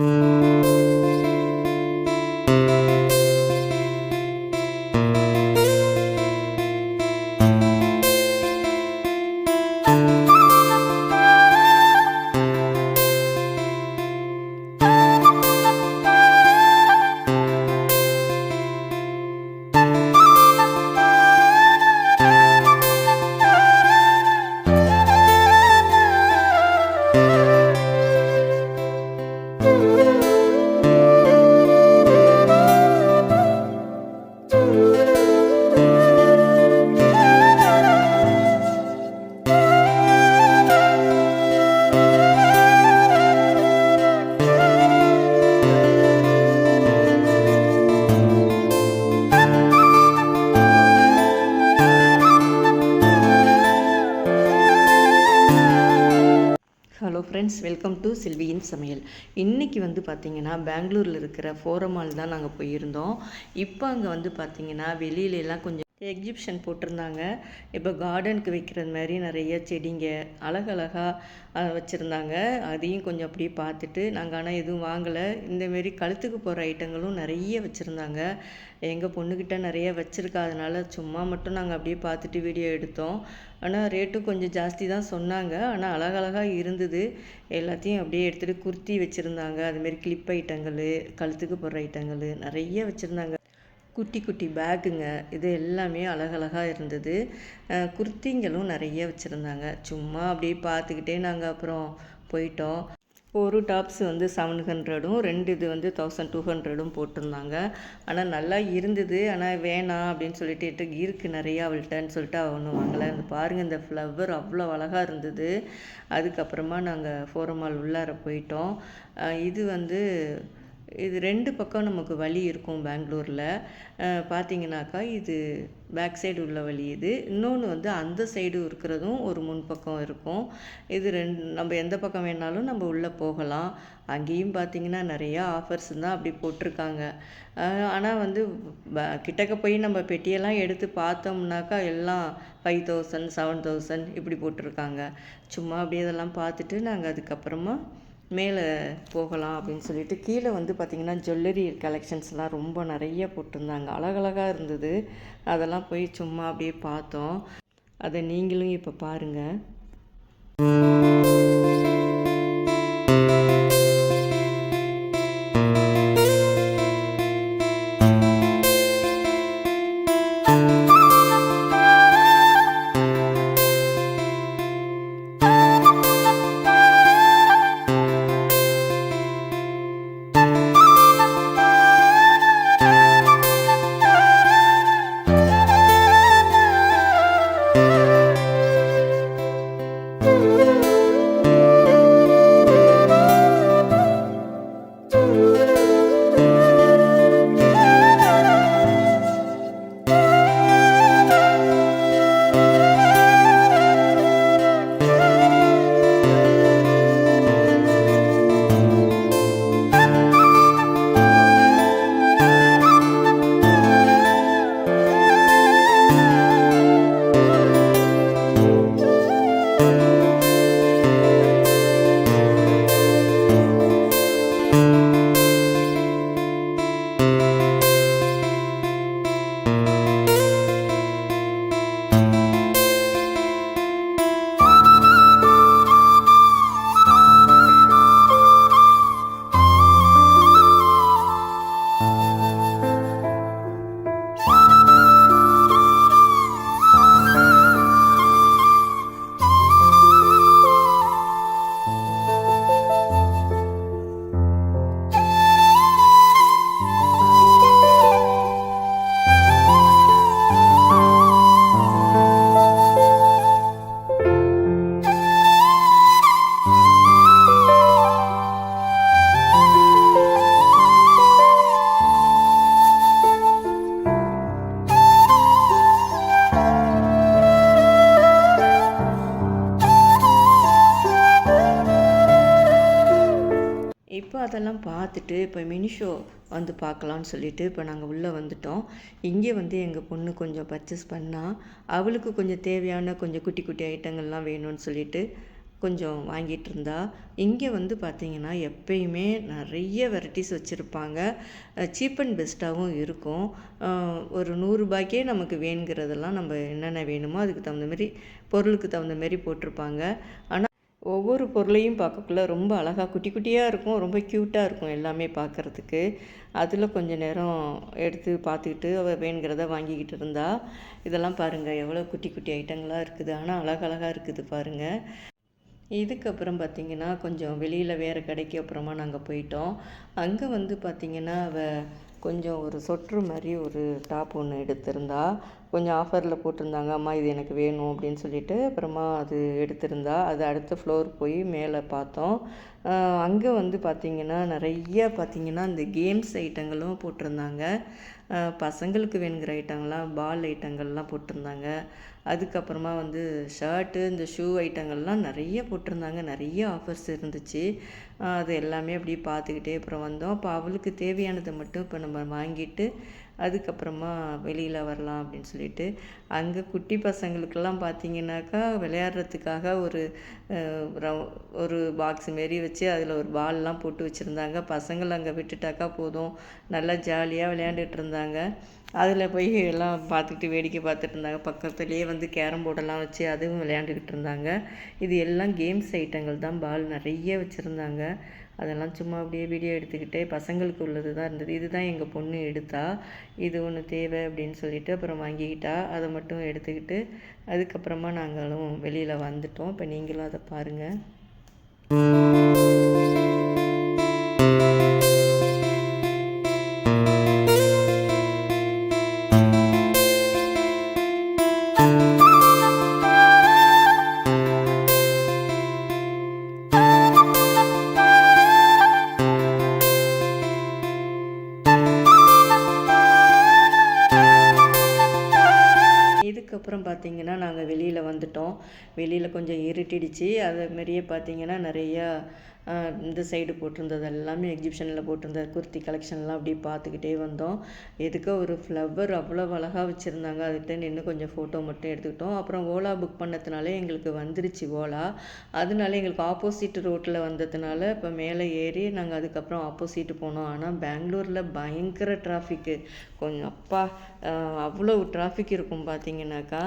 Música friends welcome to சில்வியின் சமையல். இன்றைக்கி வந்து பார்த்திங்கன்னா பெங்களூரில் இருக்கிற ஃபோரமால் தான் நாங்கள் போயிருந்தோம். இப்போ அங்கே வந்து பார்த்திங்கன்னா வெளியிலலாம் கொஞ்சம் எக்ஸிபிஷன் போட்டிருந்தாங்க. இப்போ கார்டனுக்கு வைக்கிறது மாதிரி நிறைய செடிங்க அழகழகாக வச்சுருந்தாங்க. அதையும் கொஞ்சம் அப்படியே பார்த்துட்டு நாங்கள் ஆனால் எதுவும் வாங்கலை. இந்தமாரி கழுத்துக்கு போகிற ஐட்டங்களும் நிறைய வச்சுருந்தாங்க. எங்கள் பொண்ணுக்கிட்ட நிறைய வச்சுருக்காதனால சும்மா மட்டும் நாங்கள் அப்படியே பார்த்துட்டு வீடியோ எடுத்தோம். ஆனால் ரேட்டும் கொஞ்சம் ஜாஸ்தி தான் சொன்னாங்க. ஆனால் அழகழகாக இருந்தது. எல்லாத்தையும் அப்படியே எடுத்துகிட்டு குர்த்தி வச்சுருந்தாங்க. அதுமாரி கிளிப் ஐட்டங்கள் கழுத்துக்கு போடுற ஐட்டங்கள் நிறைய வச்சுருந்தாங்க. குட்டி குட்டி பேக்குங்க. இது எல்லாமே அழகழகாக இருந்தது. குர்த்திங்களும் நிறைய வச்சுருந்தாங்க. சும்மா அப்படியே பார்த்துக்கிட்டே நாங்கள் அப்புறம் போயிட்டோம். ஒரு டாப்ஸ் வந்து செவன் ஹண்ட்ரடும் ரெண்டு இது வந்து தௌசண்ட் டூ ஹண்ட்ரடும் போட்டிருந்தாங்க. ஆனால் நல்லா இருந்தது. ஆனால் வேணாம் அப்படின்னு சொல்லிட்டு இருக்குது நிறையா அவள்கிட்டன்னு சொல்லிட்டு அவள் ஒன்றும் வாங்கலை. அந்த பாருங்கள் இந்த ஃப்ளவர் அவ்வளோ அழகாக இருந்தது. அதுக்கப்புறமா நாங்கள் ஃபோரமால் உள்ளார போயிட்டோம். இது வந்து இது ரெண்டு பக்கம் நமக்கு வழி இருக்கும் பெங்களூரில். பார்த்தீங்கன்னாக்கா இது பேக் சைடு உள்ள வழி இது. இன்னொன்று வந்து அந்த சைடு இருக்கிறதும் ஒரு முன் பக்கம் இருக்கும். இது ரெண்டு நம்ம எந்த பக்கம் வேணாலும் நம்ம உள்ளே போகலாம். அங்கேயும் பார்த்தீங்கன்னா நிறையா ஆஃபர்ஸ் தான் அப்படி போட்டிருக்காங்க. ஆனால் வந்து கிட்டக்க போய் நம்ம பெட்டியெல்லாம் எடுத்து பார்த்தோம்னாக்கா எல்லாம் ஃபைவ் தௌசண்ட் செவன் தௌசண்ட் இப்படி போட்டிருக்காங்க. சும்மா அப்படியே இதெல்லாம் பார்த்துட்டு நாங்கள் அதுக்கப்புறமா மேலே போகலாம் அப்படின்னு சொல்லிட்டு கீழே வந்து பார்த்திங்கன்னா ஜுவல்லரி கலெக்ஷன்ஸ்லாம் ரொம்ப நிறைய போட்டிருந்தாங்க. அழகழகாக இருந்தது. அதெல்லாம் போய் சும்மா அப்படியே பார்த்தோம். அதை நீங்களும் இப்போ பாருங்கள் அதெல்லாம் பார்த்துட்டு இப்போ மினிஷோ வந்து பார்க்கலான்னு சொல்லிட்டு இப்போ நாங்கள் உள்ளே வந்துட்டோம். இங்கே வந்து எங்கள் பொண்ணு கொஞ்சம் பர்ச்சேஸ் பண்ணால் அவளுக்கு கொஞ்சம் தேவையான கொஞ்சம் குட்டி குட்டி ஐட்டங்கள்லாம் வேணும்னு சொல்லிட்டு கொஞ்சம் வாங்கிட்டு இருந்தா. இங்கே வந்து பார்த்திங்கன்னா எப்பயுமே நிறைய வெரைட்டிஸ் வச்சுருப்பாங்க. சீப் அண்ட் பெஸ்ட்டாகவும் இருக்கும். ஒரு நூறுரூபாய்க்கே நமக்கு வேணுங்கிறதெல்லாம் நம்ம என்னென்ன வேணுமோ அதுக்கு தகுந்த மாதிரி பொருளுக்கு தகுந்த மாதிரி போட்டிருப்பாங்க. ஆனால் ஒவ்வொரு பொருளையும் பார்க்கக்குள்ள ரொம்ப அழகாக குட்டி குட்டியாக இருக்கும் ரொம்ப க்யூட்டாக இருக்கும் எல்லாமே பார்க்குறதுக்கு. அதில் கொஞ்சம் நேரம் எடுத்து பார்த்துக்கிட்டு அவள் வேணுங்கிறத வாங்கிக்கிட்டு இருந்தா. இதெல்லாம் பாருங்கள் எவ்வளோ குட்டி குட்டி ஐட்டங்களாக இருக்குது. ஆனால் அழகழகாக இருக்குது பாருங்கள் இதுக்கப்புறம் பார்த்திங்கன்னா கொஞ்சம் வெளியில் வேறு கடைக்கு அப்புறமா நாங்கள் போயிட்டோம். அங்கே வந்து பார்த்திங்கன்னா அவள் கொஞ்சம் ஒரு சொட்ரு மாதிரி ஒரு டாப் ஒன்று எடுத்திருந்தா. கொஞ்சம் ஆஃபரில் போட்டிருந்தாங்க. அம்மா இது எனக்கு வேணும் அப்படின்னு சொல்லிட்டு அப்புறமா அது எடுத்திருந்தா. அது அடுத்த ஃப்ளோர் போய் மேலே பார்த்தோம். அங்கே வந்து பார்த்திங்கன்னா நிறைய பார்த்திங்கன்னா இந்த கேம்ஸ் ஐட்டங்களும் போட்டிருந்தாங்க. பசங்களுக்கு வேணுங்கிற ஐட்டங்கள்லாம் பால் ஐட்டங்கள்லாம் போட்டிருந்தாங்க. அதுக்கப்புறமா வந்து ஷர்ட்டு இந்த ஷூ ஐட்டங்கள்லாம் நிறைய போட்டிருந்தாங்க. நிறைய ஆஃபர்ஸ் இருந்துச்சு. அது எல்லாமே அப்படியே பார்த்துக்கிட்டே அப்புறம் வந்தோம். அப்போ அவளுக்கு தேவையானதை மட்டும் இப்போ நம்ம வாங்கிட்டு அதுக்கப்புறமா வெளியில் வரலாம் அப்படின்னு சொல்லிட்டு அங்கே குட்டி பசங்களுக்கெல்லாம் பார்த்தீங்கன்னாக்கா விளையாடுறதுக்காக ஒரு ரவு- ஒரு பாக்ஸ் மாரி வச்சு அதில் ஒரு பால்லாம் போட்டு வச்சுருந்தாங்க. பசங்களை அங்கே விட்டுட்டாக்கா போதும். நல்லா ஜாலியாக விளையாண்டுட்டு இருந்தாங்க. அதில் போய் எல்லாம் பார்த்துக்கிட்டு வேடிக்கை பார்த்துட்டு இருந்தாங்க. பக்கத்துலேயே வந்து கேரம் போர்டெல்லாம் வச்சு அதுவும் விளையாண்டுக்கிட்டு இருந்தாங்க. இது எல்லாம் கேம்ஸ் ஐட்டங்கள் தான். பால் நிறைய வச்சுருந்தாங்க. அதெல்லாம் சும்மா அப்படியே வீடியோ எடுத்துக்கிட்டே பசங்களுக்கு உள்ளது தான் இருந்தது. இதுதான் எங்கள் பொண்ணு எடுத்தா. இது ஒன்று தேவை அப்படின்னு சொல்லிட்டு அப்புறம் வாங்கிக்கிட்டா. அதை மட்டும் எடுத்துக்கிட்டு அதுக்கப்புறமா நாங்களும் வெளியில் வந்துட்டோம். இப்போ நீங்களும் அதை பாருங்கள் வெளியில் கொஞ்சம் இருட்டிடுச்சு. அது மாதிரியே பார்த்தீங்கன்னா நிறையா இந்த சைடு போட்டிருந்தது எல்லாமே எக்ஸிபிஷனில் போட்டிருந்த குர்த்தி கலெக்ஷன்லாம் அப்படியே பார்த்துக்கிட்டே வந்தோம். எதுக்கோ ஒரு ஃப்ளவர் அவ்வளோ அழகாக வச்சுருந்தாங்க. அதுக்கிட்ட நின்று கொஞ்சம் ஃபோட்டோ மட்டும் எடுத்துக்கிட்டோம். அப்புறம் ஓலா புக் பண்ணதுனால எங்களுக்கு வந்துருச்சு ஓலா. அதனால எங்களுக்கு ஆப்போசிட் ரோட்டில் வந்ததுனால இப்போ மேலே ஏறி நாங்கள் அதுக்கப்புறம் ஆப்போசிட் போனோம். ஆனால் பெங்களூரில் பயங்கர டிராஃபிக்கு கொஞ்சம் அப்பா அவ்வளோ டிராஃபிக் இருக்கும் பார்த்தீங்கன்னாக்கா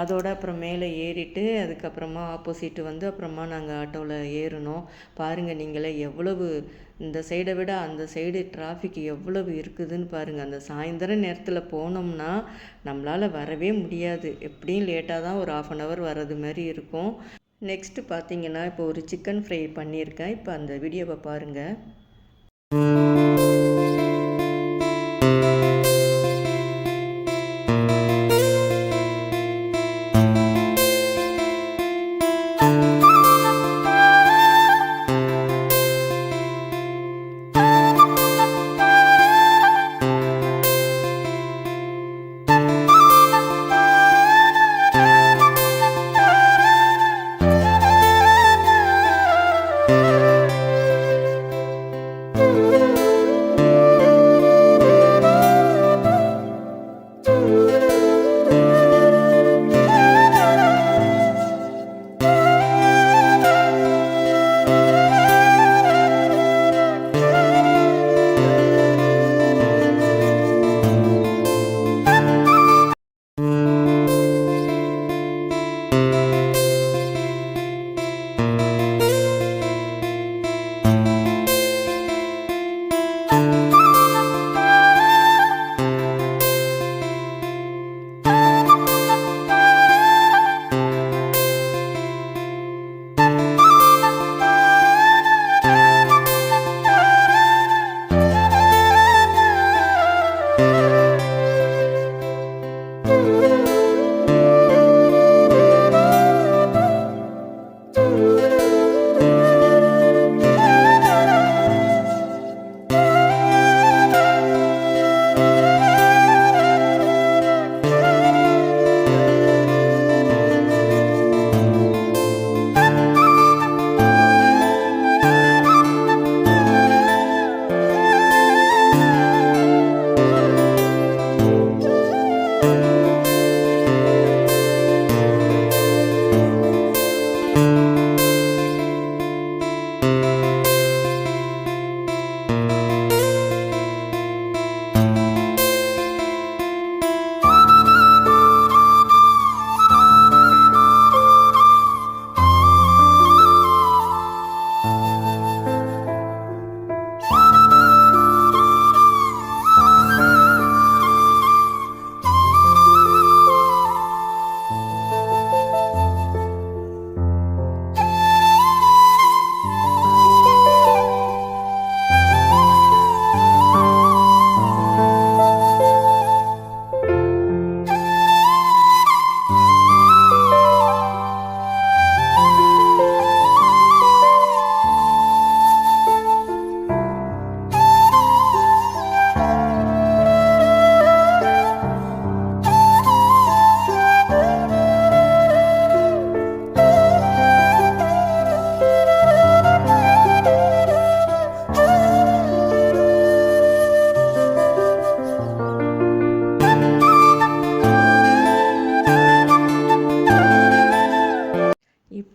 அதோட அப்புறம் மேலே ஏறிட்டு அதுக்கப்புறம் ஆப்போசிட்டு வந்து அப்புறமா நாங்கள் ஆட்டோவில் ஏறினோம். பாருங்கள் நீங்களே எவ்வளவு இந்த சைடை விட அந்த சைடு டிராஃபிக் எவ்வளவு இருக்குதுன்னு பாருங்கள் அந்த சாயந்தரம் நேரத்தில் போனோம்னா நம்மளால் வரவே முடியாது. எப்படியும் லேட்டாக தான் ஒரு ஆஃப் அன் ஹவர் வர்றது மாதிரி இருக்கும். நெக்ஸ்ட்டு பார்த்தீங்கன்னா இப்போ ஒரு சிக்கன் ஃப்ரை பண்ணியிருக்கேன். இப்போ அந்த வீடியோவை பாருங்கள்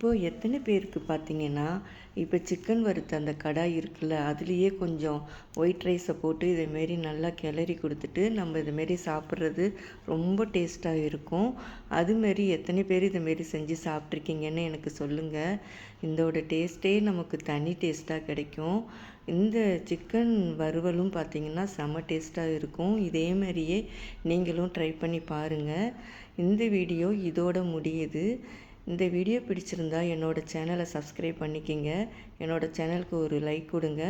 இப்போது எத்தனை பேருக்கு பார்த்தீங்கன்னா இப்போ சிக்கன் வறுத்த அந்த கடாய் இருக்குல்ல அதுலேயே கொஞ்சம் ஒயிட் ரைஸை போட்டு இதேமாரி நல்லா கிளறி கொடுத்துட்டு நம்ம இதுமாரி சாப்பிட்றது ரொம்ப டேஸ்ட்டாக இருக்கும். அதுமாரி எத்தனை பேர் இதுமாரி செஞ்சு சாப்பிட்ருக்கீங்கன்னு எனக்கு சொல்லுங்கள் இதோட டேஸ்ட்டே நமக்கு தனி டேஸ்ட்டாக கிடைக்கும். இந்த சிக்கன் வறுவலும் பார்த்திங்கன்னா செம்ம டேஸ்ட்டாக இருக்கும். இதே மாதிரியே நீங்களும் ட்ரை பண்ணி பாருங்கள் இந்த வீடியோ இதோட முடியுது. இந்த வீடியோ பிடிச்சிருந்தா என்னோடய சேனலை சப்ஸ்கிரைப் பண்ணிக்கிங்க. என்னோடய சேனலுக்கு ஒரு லைக் கொடுங்க.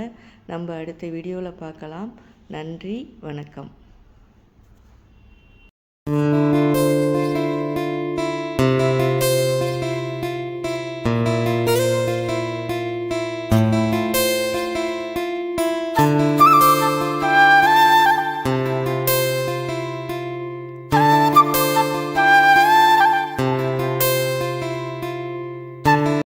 நம்ம அடுத்த வீடியோவில் பார்க்கலாம். நன்றி வணக்கம்.